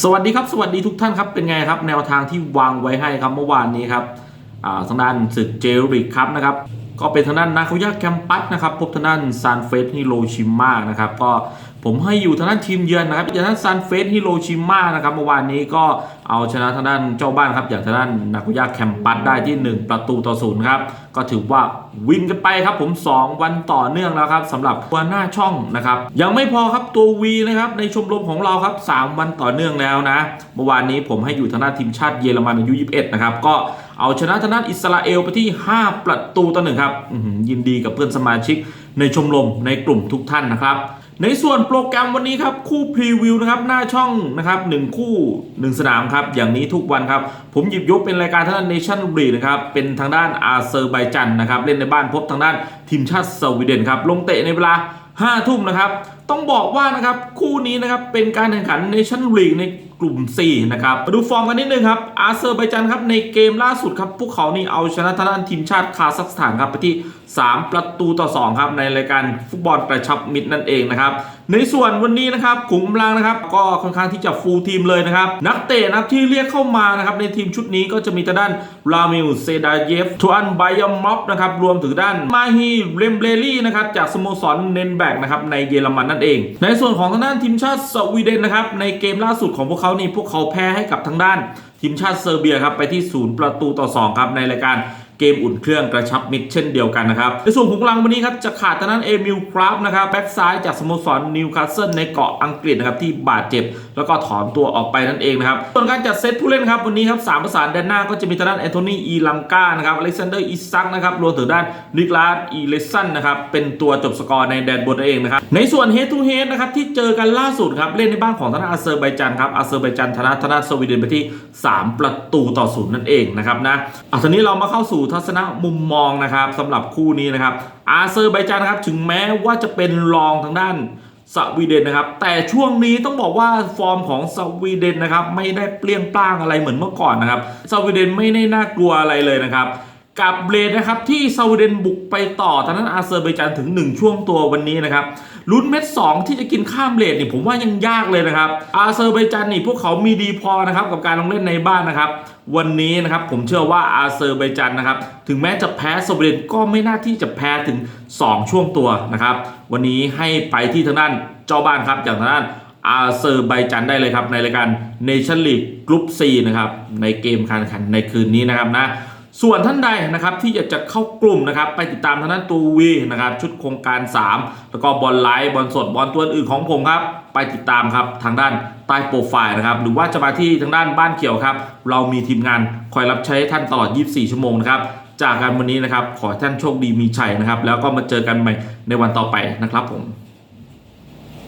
สวัสดีครับสวัสดีทุกท่านครับเป็นไงครับ แนวทางที่วางไว้ให้ครับเมื่อวานนี้ครับทางด้านศึกเจริกครับนะครับก็เป็นทางด้านนาคุยะแคมปัสนะครับพบทางด้านซานเฟสฮิโรชิมานะครับก็ ผมให้อยู่ทางด้านทีมเยือนนะครับจากทางด้านซานเฟสฮิโรชิมานะครับเมื่อวานนี้ก็เอาชนะทางด้านเจ้าบ้านครับอย่างทางด้านนาคุย่าแคมปัสได้ที่ 1 ประตูต่อศูนย์ครับก็ถือว่าวินกันไปครับผม 2 วันต่อเนื่องแล้วครับสำหรับตัวหน้าช่องนะครับยังไม่พอครับตัว V นะครับในชมรมของเราครับ 3 วันต่อเนื่องแล้วนะเมื่อวานนี้ผมให้อยู่ทางด้านทีมชาติเยอรมันอายุ21นะครับก็เอาชนะทางด้านอิสราเอลไปที่ 5 ประตูต่อหนึ่งครับยินดีกับเพื่อนสมาชิกในชมรมในกลุ่มทุกท่านนะครับ ในส่วนโปรแกรมวันนี้ครับคู่พรีวิวนะครับหน้าช่องนะครับหนึ่งคู่ 1 สนามครับอย่างนี้ทุกวันครับ ผมหยิบยกเป็นรายการทางด้านเนชั่นลีนะครับเป็นทางด้านอาเซอร์ไบจันนะครับเล่นในบ้านพบทางด้านทีมชาติสวีเดนครับลงเตะในเวลา5ทุ่มนะครับ ต้องบอกว่านะครับคู่นี้นะครับเป็นการแข่งขันเนชั่นลีกในกลุ่ม 4 นะครับมาดูฟอร์มกันนิดนึงครับอาเซอร์ไบจันครับในเกมล่าสุดครับพวกเขานี่เอาชนะทางด้านทีมชาติคาซัคสถานครับไปที่ 3 ประตูต่อ 2 ครับในรายการฟุตบอลกระชับมิตรนั่นเองนะครับในส่วนวันนี้นะครับขุมกำลังนะครับก็ค่อนข้างที่จะฟูลทีมเลยนะครับนักเตะนะครับที่เรียกเข้ามานะครับในทีมชุดนี้ก็จะมีทางด้านรามิลเซดาเยฟทวนไบยอมม็อบนะครับรวมถึงด้านมาฮีเรมเบรลี่นะครับจากสโมสรเนนแบกนะครับในเยอรมันนั่นเอง ในส่วนของทางด้านทีมชาติสวีเดนนะครับในเกมล่าสุดของพวกเขานี่พวกเขาแพ้ให้กับทางด้านทีมชาติเซอร์เบียครับไปที่ศูนย์ประตูต่อ2ครับในรายการเกมอุ่นเครื่องกระชับมิตรเช่นเดียวกันนะครับในส่วนของกลังวันนี้ครับจะขาดทางด้านเอมิลคราฟนะครับแบ็กซ้ายจากสโมสรนิวคาสเซิลในเกาะอังกฤษนะครับที่บาดเจ็บแล้วก็ถอนตัวออกไปนั่นเองนะครับ ส่วนการจัดเซตผู้เล่นครับวันนี้ครับสามประสานแดนหน้าก็จะมีทางด้านแอนโทนีอีลัมกานะครับอเล็กซานเดอร์อิซักนะครับรวมถึงด้านนิกลาสอีเลสันนะครับเป็นตัวจบสกอร์ในแดนบนนั่นเองนะครับในส่วนเฮดทูเฮดนะครับที่เจอกันล่าสุดครับเล่นในบ้านของทางด้านอาเซอร์ไบจันครับอาเซอร์ไบจันชนะทางด้านสวีเดนไปที่ 3 ประตูต่อศูนย์นั่นเองนะครับนะอะทีนี้เรามาเข้าสู่ทัศนะมุมมองนะครับสำหรับคู่นี้นะครับอาเซอร์ไบจันครับถึงแม้ว่าจะเป็นรองทางด้าน สวีเดนนะครับ แต่ช่วงนี้ต้องบอกว่าฟอร์มของสวีเดนนะครับ ไม่ได้เปลี่ยนปล้างอะไรเหมือนเมื่อก่อนนะครับสวีเดนไม่ได้น่ากลัวอะไรเลยนะครับ กับเบลดนะครับที่สวีเดนบุกไปต่อทางนั้นอาเซอร์ไบจานถึง 1 ช่วงตัววันนี้นะครับลุ้นเม็ด 2 ที่จะกินข้ามเบลดนี่ผมว่ายังยากเลยนะครับ อาเซอร์ไบจานนี่พวกเขามีดีพอนะครับกับการลงเล่นในบ้านนะครับ วันนี้นะครับผมเชื่อว่าอาเซอร์ไบจันนะครับถึงแม้จะแพ้สวีเดนก็ไม่น่าที่จะแพ้ถึง 2 ช่วงตัวนะครับ วันนี้ให้ไปที่ทางด้านเจ้าบ้านครับอย่างทางด้านอาเซอร์ไบจันได้เลยครับในรายการเนชั่นลีกกรุ๊ป C นะครับในเกมการแข่งในคืนนี้นะครับนะ ส่วนท่านใดนะครับที่อยากจะเข้ากลุ่มนะครับไปติดตามทางด้านตูวีนะครับชุดโครงการ 3 แล้วก็บอลไลฟ์บอลสดบอลตัวอื่นของผมครับไปติดตามครับทางด้านใต้โปรไฟล์นะครับหรือว่าจะมาที่ทางด้านบ้านเขียวครับเรามีทีมงานคอยรับใช้ท่านตลอด 24 ชั่วโมงนะครับจากการวันนี้นะครับขอท่านโชคดีมีชัยนะครับแล้วก็มาเจอกันใหม่ในวันต่อไปนะครับผม